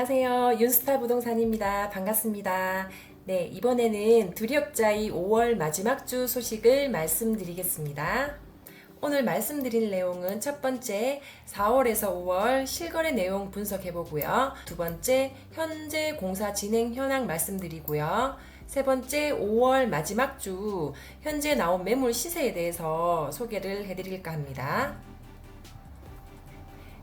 안녕하세요. 윤스타 부동산입니다. 반갑습니다. 네, 이번에는 두리업자의 5월 마지막 주 소식을 말씀드리겠습니다. 오늘 말씀드릴 내용은 첫 번째 4월에서 5월 실거래 내용 분석해 보고요. 두 번째 현재 공사 진행 현황 말씀드리고요. 세 번째 5월 마지막 주 현재 나온 매물 시세에 대해서 소개를 해 드릴까 합니다.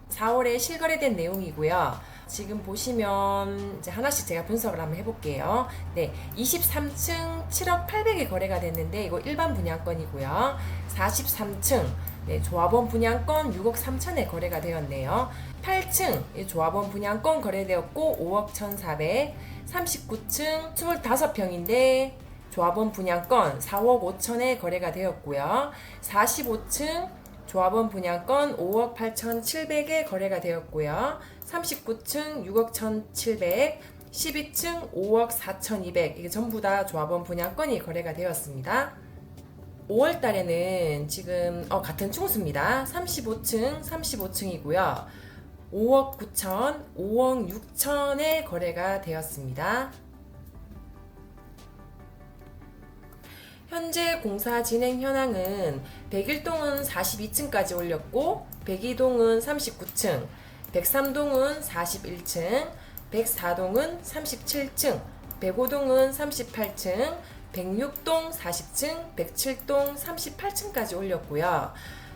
4월에 실거래된 내용이고요. 지금 보시면 이제 하나씩 제가 분석을 한번 해볼게요. 네, 23층 7억 800에 거래가 됐는데 이거 일반 분양권이고요. 43층 네, 조합원 분양권 6억 3천에 거래가 되었네요. 8층 이 조합원 분양권 거래되었고 5억 1,400. 39층 25평인데 조합원 분양권 4억 5천에 거래가 되었고요. 45층 조합원 분양권 5억 8,700에 거래가 되었고요. 39층 6억 1,700, 12층 5억 4,200 이게 전부 다 조합원 분양권이 거래가 되었습니다. 5월 달에는 지금 어, 같은 층수입니다. 35층, 35층이고요. 5억 9천, 5억 6천에 거래가 되었습니다. 현재 공사 진행 현황은 101동은 42층까지 올렸고 102동은 39층, 103동은 41층, 104동은 37층, 105동은 38층, 106동 40층, 107동 38층까지 올렸고요.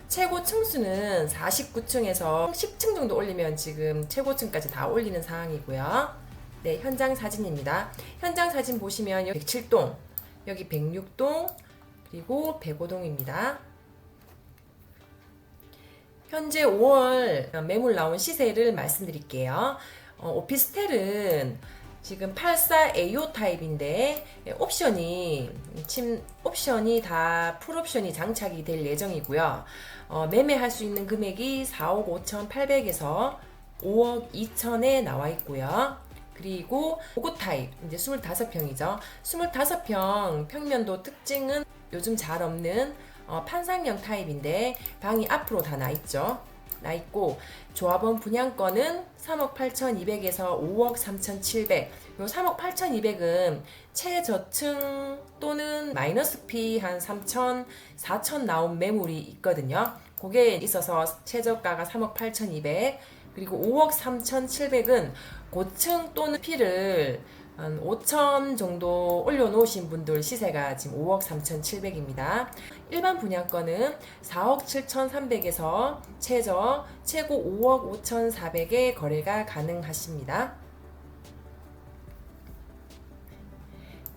최고 층수는 49층에서 10층 정도 올리면 지금 최고층까지 다 올리는 상황이고요. 네, 현장 사진입니다. 현장 사진 보시면 여기 107동, 여기 106동, 그리고 105동입니다. 현재 5월 매물 나온 시세를 말씀드릴게요. 어, 오피스텔은 지금 84AO 타입인데 옵션이 침 옵션이 다 풀옵션이 장착이 될 예정이고요. 어, 매매할 수 있는 금액이 4억 5,800에서 5억 2천에 나와 있고요. 그리고 고급 타입 이제 25평이죠. 25평 평면도 특징은 요즘 잘 없는 어, 판상형 타입인데 방이 앞으로 다 나 있죠. 나 있고 조합원 분양권은 3억 8,200에서 5억 3,700. 요 3억 8,200은 최저층 또는 마이너스 피한 3천, 4천 나온 매물이 있거든요. 그게 있어서 최저가가 3억 8,200. 그리고 5억 3,700은 고층 또는 피를 한 5천 정도 올려놓으신 분들 시세가 지금 5억 3,700입니다. 일반 분양권은 4억 7,300에서 최저 최고 5억 5,400에 거래가 가능하십니다.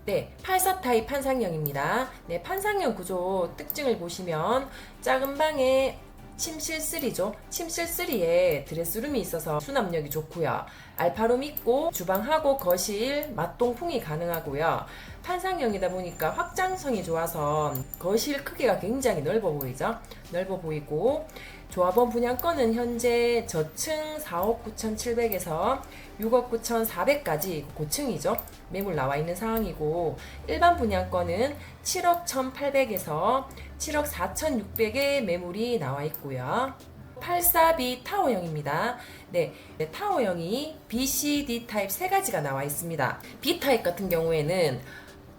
네, 84 타입 판상형입니다. 네, 판상형 구조 특징을 보시면 작은 방에 침실 3죠. 침실 3에 드레스룸이 있어서 수납력이 좋고요. 알파룸 있고 주방하고 거실 맞동풍이 가능하고요. 판상형이다 보니까 확장성이 좋아서 거실 크기가 굉장히 넓어 보이죠. 넓어 보이고 조합원 분양권은 현재 저층 4억 9,700에서 6억 9,400까지 고층이죠. 매물 나와 있는 상황이고 일반 분양권은 7억 1,800에서 7억 4,600의 매물이 나와 있고요. 84B 타워형입니다. 네, 네, 타워형이 B, C, D 타입 세 가지가 나와 있습니다. B 타입 같은 경우에는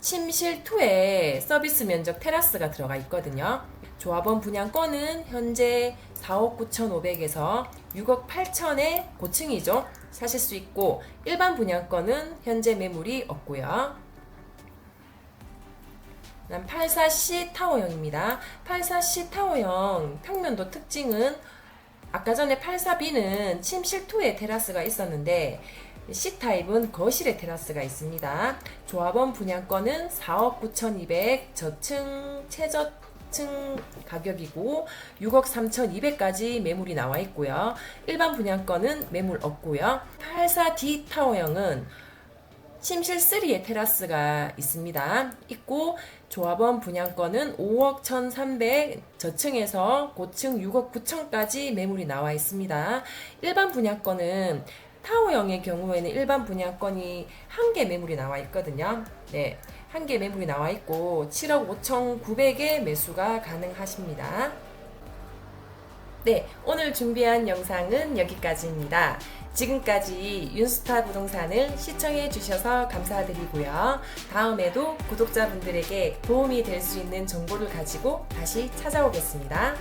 침실 2에 서비스 면적 테라스가 들어가 있거든요. 조합원 분양권은 현재 4억 9,500에서 6억 8천의 고층이죠. 사실 수 있고 일반 분양권은 현재 매물이 없고요. 그다음 84C 타워형입니다. 84C 타워형 평면도 특징은 아까 전에 84B는 침실 2에 테라스가 있었는데 C타입은 거실에 테라스가 있습니다. 조합원 분양권은 4억 9,200 저층 최저 층 가격이고 6억 3,200까지 매물이 나와 있고요. 일반 분양권은 매물 없고요. 84D 타워형은 침실 3에 테라스가 있습니다. 있고 조합원 분양권은 5억 1,300 저층에서 고층 6억 9천까지 매물이 나와 있습니다. 일반 분양권은 타워형의 경우에는 일반 분양권이 한 개 매물이 나와 있거든요. 네. 한 개 매물이 나와 있고 7억 5천 9백의 매수가 가능하십니다. 네, 오늘 준비한 영상은 여기까지입니다. 지금까지 윤스타 부동산을 시청해 주셔서 감사드리고요. 다음에도 구독자분들에게 도움이 될 수 있는 정보를 가지고 다시 찾아오겠습니다.